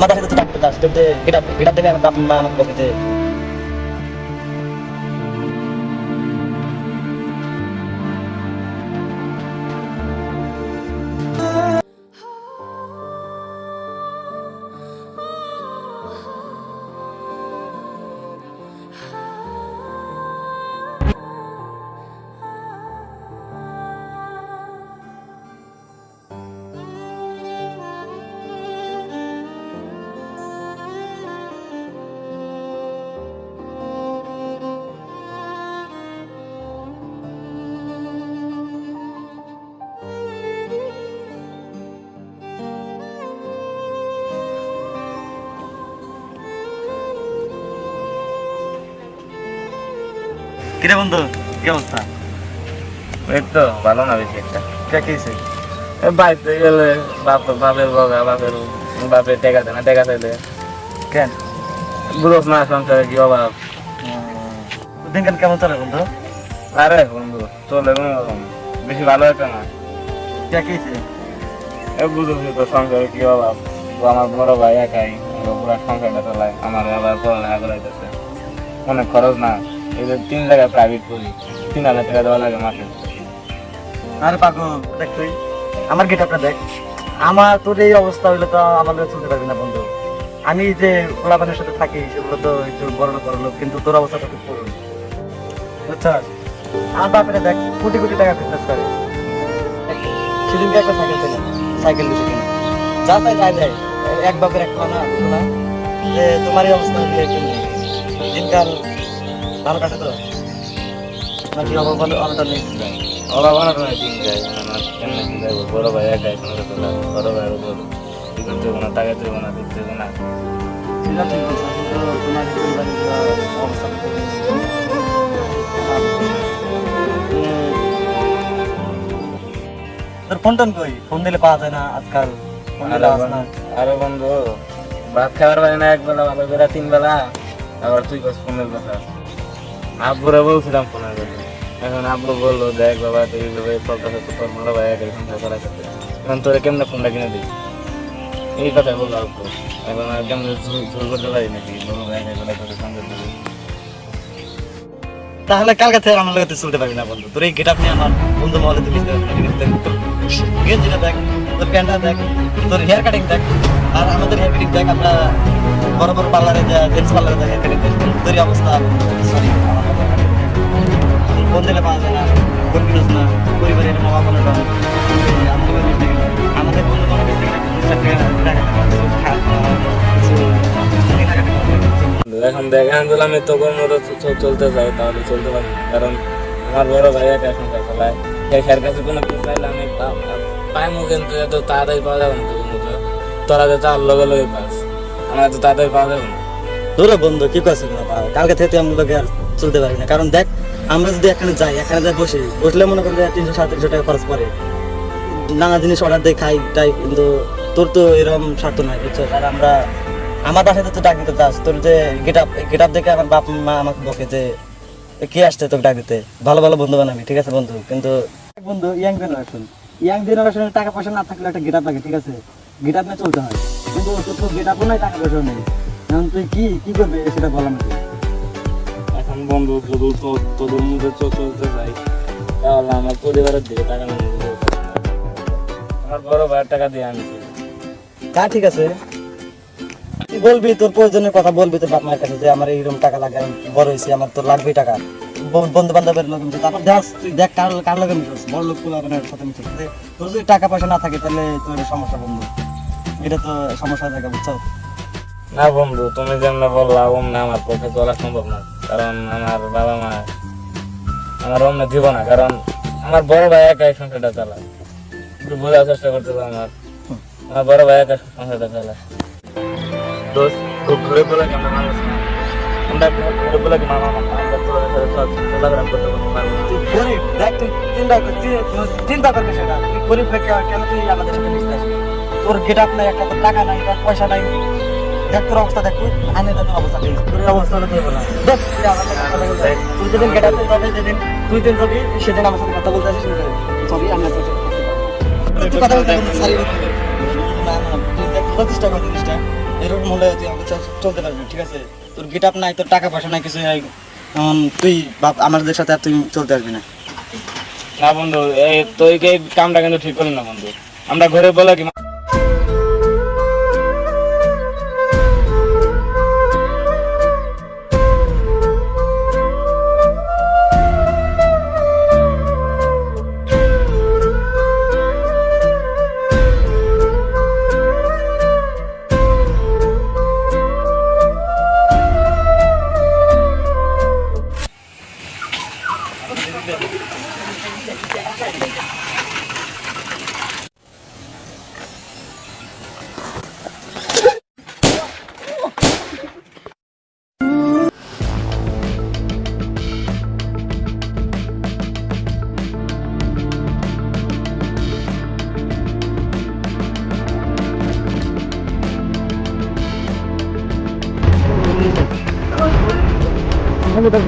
আমার কাছে তো টাকা দাস দেবে আমার বাপ মা আমাকে বকে কিরে বন্ধু কি অবস্থা? এই তো ভালো না বেশি একটা। কে কিছে এ বাড়িতে গেলে বাপ বাপের বগা বাপের বাপের টেকা দেয় না টেকা চাইলে কেন? বুঝোস না সংসারে কি অভাব? দিন কেন কেমন চলে বন্ধু? আরে বন্ধু চলে কোনো বেশি ভালো হতো না। কে কিছে এ বুঝোস তো সংসারে কি অভাব? আমার বড় ভাই একাই পুরা সংসারটা চালায়। আমার আবার পড়ালেখা করাইতেছে। অনেক খরচ না। তিন জায়গায় প্রাইভেট করি তিন হাজার টাকা দেওয়া লাগে মাসে। আরে পাগল, দেখ তুই, আমার গেট আপটা দেখ। আমার তোর এই অবস্থা হইলে তো আমার চলতে পারবি না, বন্ধু। আমি যে পোলাপানের সাথে থাকি, সেগুলো তো একটু বড় লোক, বড় কিন্তু তোর অবস্থাটা খুব করুন বুঝছস? আমার বাপের দেখ, কোটি কোটি টাকা ফিটনেস করে। সেদিনকে একটা সাইকেল ছিল সাইকেল দিছে কিনা। যা চাই যাই যায় এক বাপের এক বুঝলো না তোমার এই অবস্থা হইলে দিনকাল ভালো কাটে তো? নাকি নেই দিন যায়? বড় ভাই একাই সংসার চালায় বড় ভাইয়ের উপর কি করতে না টাকা দেবো না দিতে হবে না। সেটা ঠিক বলছো কিন্তু তোমার অবস্থা তোর ফোন টোন কই? ফোন দিলে পাওয়া যায় না আজকাল। আরে বন্ধু ভাত খাবার পারি না এক বেলা ভালো করে তিন বেলা আবার তুই কস ফোনের কথা। আব্বুরে বলছিলাম ফোনের কথা এখন আব্বু বলল, দেখ বাবা, তুই তোর বড় ভাই করাইতে এখন তোরে কেমনে ফোনটা কিনে দিই এই কথাই বলল আব্বু। এখন আর কেমনে ঝুল করতে পারি নাকি? করাইতে সংসার দিবি তাহলে কালকে থেকে আমার লগে চলতে পারবি না বন্ধু। তোর এই গেট নিয়ে আমার বন্ধু মহলে তুই গেঞ্জিটা দেখ, তোর প্যান্টটা দেখ, তোর হেয়ার কাটিং দেখ, আর আমাদের হেয়ার কাটিং দেখ, আমরা বড় পার্লারে জেন্টস পার্লারে যা হেয়ার কাটিং দেখ তোর অবস্থা। সরি ফোন দিলে পাওয়া যায় না? ফোন কিনোস না? পরিবারের মা বাবা কোনো আমাদের বন্ধু কোনো এখন দেখেন দিলে আমি তোর মতো চলতে চাই তাহলে চলতে পারি কারণ আমার বড় ভাই একা সংসার চালায় স্যার কাছে কোনো কিছু চাইলে আমি পাইমু কিন্তু এত তাড়াতাড়ি পাওয়া যাবে না তোরা যে চার লগে লগে পাস। তোরা বন্ধু, কি কালকে থেকে আমার চলতে পারি না। কারণ দেখ, আমরা যদি এখানে যাই এখানে যাই বসি, বসলে মনে করি তিনশো টাকা খরচ পড়ে। নানা জিনিস অর্ডার দিয়ে খাই কিন্তু তোর তো এরকম স্বার্থ নাই, বুঝছ? আর আমরা, আমার বাসায় তো ডাক দিতে চাস তোর যে গেট আপ গেট আপ দেখে আমার বাপ, মা আমাকে বকে যে, কে আসছে তোকে ডাক দিতে? ভালো ভালো বন্ধু বানাবি, ঠিক আছে বন্ধু? কিন্তু বন্ধু, ইয়াং জেনারেশন। ইয়াং জেনারেশনের টাকা পয়সা না থাকলে একটা গেট আপ লাগে, ঠিক আছে? গেট আপ নিয়ে চলতে হয়। কিন্তু তো গেট আপও নাই টাকা পয়সাও নেই। এখন তুই কি কি করবে সেটা বল আমাকে। এখন বন্ধু তোদের মধ্যে চলতে চাই। তাহলে আমার পরিবারের দিকে টাকা আমার বড় ভাইয়ের টাকা দিয়ে আমি তা ঠিক আছে। তুই বলবি তোর প্রয়োজনের কথা বলবি তোর বাপ মায়ের কাছে যে আমার এইরকম টাকা লাগে আমি বড় হয়েছি আমার তো লাগবেই টাকা। বন্ধু বান্ধবের লোক তারপর দেখ তুই দেখ কার কার লোকে বড় লোক সাথে মিশিস যে তোর যদি টাকা পয়সা না থাকে তাহলে তোর সমস্যা বন্ধু। এটা তো সমস্যা জায়গা বুঝছ? না বন্ধু তুমি যেমন বললা অমনি আমার পক্ষে চলা সম্ভব না। কারণ আমার বাবা মা আমার অন্য দিব না কারণ আমার বড় ভাই একাই সংসারটা চালায়। একটু বোঝার চেষ্টা করতে হবে আমার। আমার বড় ভাই একা সংসারটা চালায়। দোস্ত খুব ঘুরে বলে কেন মানুষ আমরা ঘুরে বলে মামা মামা আমরা তোদের সাথে চলাফেরা করতে পারব গরিব দেখ তুই চিন্তা কর তুই- তুই চিন্তা করবি সেটা তুই গরিব কেন তুই আমাদের সাথে মিশতে আসবি? তোর গেট আপ নাই একটা তোর টাকা নাই তোর পয়সা নাই। দেখ তোর অবস্থা দেখ তুই আনে তোর অবস্থা। দেখ তোর অবস্থা তুই বলা দেখ তুই আমার। তুই যেদিন গেট আপে যাবে যেদিন তুই দিন যাবি সেদিন আমার সাথে কথা বলতে আসিস সরি আমি তোর তুই কথা বলতে সরি না না তুই দেখ প্রতিষ্ঠা কর জিনিসটা এরকম হলে তুই আমাকে চল- চলতে পারবি ঠিক আছে? তোর গেট আপ নাই তোর টাকা পয়সা নাই কিছু নাই। তুই বাপ আমাদের সাথে আর তুই চলতে পারবি না। না বন্ধু এই তুই কামটা কিন্তু ঠিক করলি না বন্ধু? আমরা ঘরে বলে কি ওখানে তার